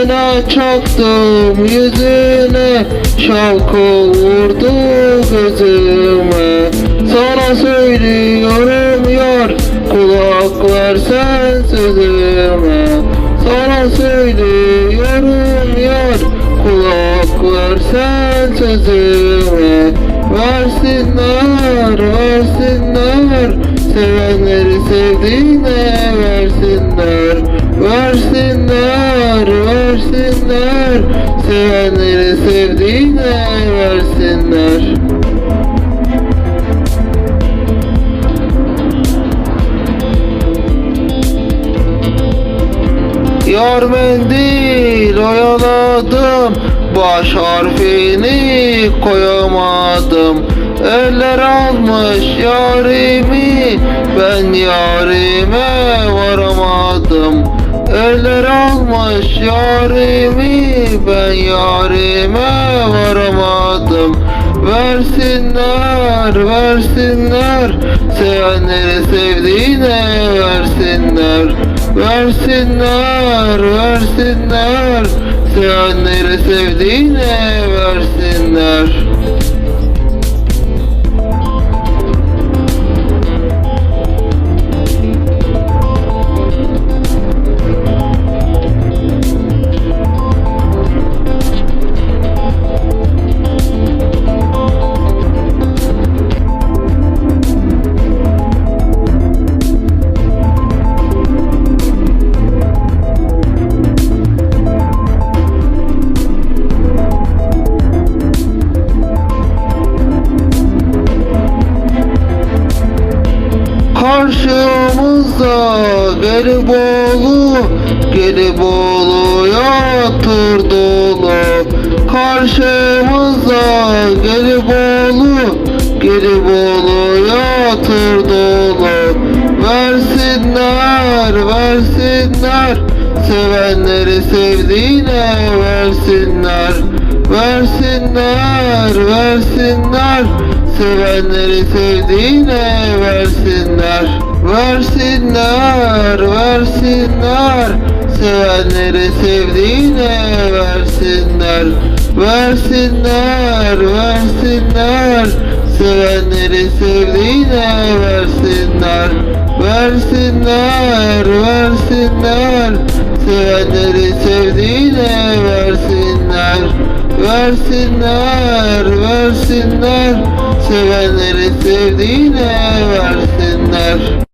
Ayna çaktım yüzüne Şalkı vurdu gözüme. Sana söylüyorum yar Kulak versen sözüme Sana söylüyorum yar Kulak versen sözüme Versinler, versinler Sevenleri sevdiğine versinler. Versinler, Sevenleri sevdiğine versinler. Yar mendil oyaladım Baş harfini koyamadım. Eller almış yarimi Ben yarime varamadım. Eller almış yarimi Ben yarime varamadım. Versinler, versinler Sevenleri sevdiğine versinler. Versinler, versinler Sevenleri sevdiğine versinler Karşımızda Gelibolu Gelibolu yatır dolu. Karşımızda Gelibolu Gelibolu yatır dolu. Versinler versinler Sevenleri sevdiğine versinler. Versinler versinler Sevenleri sevdiğine versinler Versinler, versinler. Sevenleri sevdiğine versinler. Versinler, versinler. Sevenleri sevdiğine versinler. Versinler, versinler. Sevenleri sevdiğine versinler. Versinler, versinler. Sevenleri sevdiğine versinler